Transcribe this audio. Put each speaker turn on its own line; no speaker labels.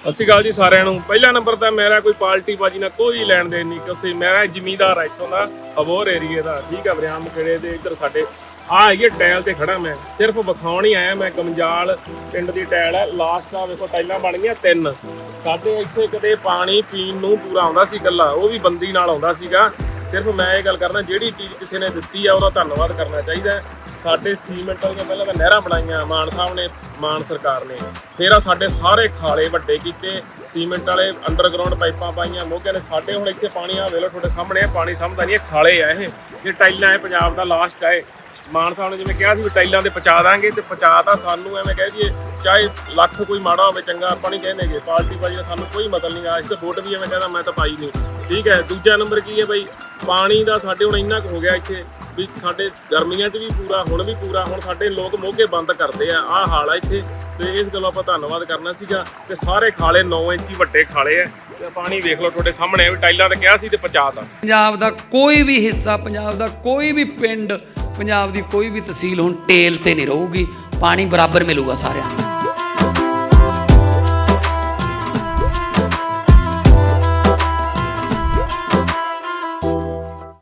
ਸਤਿ ਸ਼੍ਰੀ ਅਕਾਲ ਜੀ ਸਾਰਿਆਂ ਨੂੰ। ਪਹਿਲਾ ਨੰਬਰ ਤਾਂ ਮੇਰਾ ਕੋਈ ਪਾਰਟੀ ਬਾਜੀ ਨਾਲ ਕੋਈ ਲੈਣ ਦੇਣ ਨਹੀਂ, ਕਿਉਂਕਿ ਮੈਂ ਜ਼ਿਮੀਦਾਰ ਆ ਇੱਥੋਂ ਦਾ ਅਬੋਰ ਏਰੀਏ ਦਾ। ਠੀਕ ਆ ਬਰਿਆਮ ਖੇੜੇ ਦੇ ਇੱਧਰ ਸਾਡੇ। ਆ ਹੈਗੀ ਆ ਟਾਇਲ ਤੇ ਖੜਾ ਮੈਂ। ਸਿਰਫ ਵਿਖਾਉਣ ਹੀ ਆਇਆ ਮੈਂ ਗਮਜਾਲ ਪਿੰਡ ਦੀ ਟਾਇਲ ਹੈ ਲਾਸਟ ਆ, ਵੇਖੋ, ਟਾਈਲਾਂ ਬਣ ਗਈਆਂ ਤਿੰਨ। ਸਾਡੇ ਇੱਥੇ ਕਦੇ ਪਾਣੀ ਪੀਣ ਨੂੰ ਪੂਰਾ ਆਉਂਦਾ ਸੀ ਗੱਲਾ ਉਹ ਵੀ ਬੰਦੀ ਨਾਲ ਆਉਂਦਾ ਸੀਗਾ। ਸਿਰਫ ਮੈਂ ਇਹ ਗੱਲ ਕਰਨਾ, ਜਿਹੜੀ ਚੀਜ਼ ਕਿਸੇ ਨੇ ਦਿੱਤੀ ਆ, ਉਹਦਾ ਧੰਨਵਾਦ ਕਰਨਾ ਚਾਹੀਦਾ। ਸਾਡੇ ਸੀਮੈਂਟ ਤੋਂ ਪਹਿਲਾਂ ਤਾਂ ਨਹਿਰਾਂ ਬਣਾਈਆਂ, ਮਾਨ ਸਾਹਿਬ ਨੇ, ਮਾਨ ਸਰਕਾਰ ਨੇ। ਫਿਰ ਆ ਸਾਡੇ ਸਾਰੇ ਖਾਲੇ ਵੱਡੇ ਕੀਤੇ, ਸੀਮੈਂਟ ਵਾਲੇ ਅੰਡਰਗਰਾਉਂਡ ਪਾਈਪਾਂ ਪਾਈਆਂ ਮੋਗੇ ਨੇ ਸਾਡੇ ਹੁਣ ਇੱਥੇ ਪਾਣੀ ਆ ਵੇਲੋ ਤੁਹਾਡੇ ਸਾਹਮਣੇ ਆ, ਪਾਣੀ ਸਮਝਦਾ ਨਹੀਂ ਇਹ ਖਾਲੇ ਆ ਇਹ। ਇਹ ਟਾਈਲਾਂ ਇਹ ਪੰਜਾਬ ਦਾ ਲਾਸਟ ਹੈ ਮਾਨ ਸਾਹਿਬ ਨੇ ਜਿਵੇਂ ਕਿਹਾ ਸੀ ਵੀ ਟਾਈਲਾਂ ਤੇ ਪਹੁੰਚਾ ਦਾਂਗੇ, ਤੇ ਪਹੁੰਚਾ ਤਾਂ ਸਾਨੂੰ ਐਵੇਂ ਕਹਿ ਦਈਏ, ਚਾਹੇ ਲੱਖ ਕੋਈ ਮਾੜਾ ਹੋਵੇ, ਚੰਗਾ ਆਪਾਂ ਨਹੀਂ ਕਹਿੰਦੇਗੇ ਪਾਰਟੀ ਬਾਜੀ ਦਾ ਸਾਨੂੰ ਕੋਈ ਮਤਲਬ ਨਹੀਂ ਅੱਜ ਤੇ ਵੋਟ ਵੀ ਐਵੇਂ ਕਹਿੰਦਾ, ਮੈਂ ਤਾਂ ਪਾਈ ਨਹੀਂ। ਠੀਕ ਹੈ, ਦੂਜਾ ਨੰਬਰ ਕੀ ਹੈ ਬਈ? ਪਾਣੀ ਦਾ ਸਾਡੇ ਹੁਣ ਇੰਨਾ ਕੁ ਹੋ ਗਿਆ ਇੱਥੇ। ਵੀ ਸਾਡੇ ਗਰਮੀਆਂ 'ਚ ਵੀ ਪੂਰਾ, ਹੁਣ ਵੀ ਪੂਰਾ, ਹੁਣ ਸਾਡੇ ਲੋਕ ਮੋਗੇ ਬੰਦ ਕਰਦੇ ਆ, ਆਹ ਹਾਲ ਆ ਇੱਥੇ। ਤੇ ਇਸ ਗੱਲੋਂ ਆਪਾਂ ਧੰਨਵਾਦ ਕਰਨਾ ਸੀਗਾ ਤੇ ਸਾਰੇ ਖਾਲੇ 9 ਇੰਚੀ ਵੱਡੇ ਖਾਲੇ ਆ। ਤੇ ਪਾਣੀ ਵੇਖ ਲਓ ਤੁਹਾਡੇ ਸਾਹਮਣੇ, ਵੀ ਟਾਈਲਾਂ ਤੇ ਕਿਹਾ ਸੀ ਤੇ ਪਹੁੰਚਾਤਾ
ਪੰਜਾਬ ਦਾ ਕੋਈ ਵੀ ਹਿੱਸਾ, ਪੰਜਾਬ ਦਾ ਕੋਈ ਵੀ ਪਿੰਡ, ਪੰਜਾਬ ਦੀ ਕੋਈ ਵੀ ਤਹਿਸੀਲ ਹੁਣ ਟੇਲ ਤੇ ਨਹੀਂ ਰਹੂਗੀ। ਪਾਣੀ ਬਰਾਬਰ ਮਿਲੂਗਾ ਸਾਰਿਆਂ ਨੂੰ।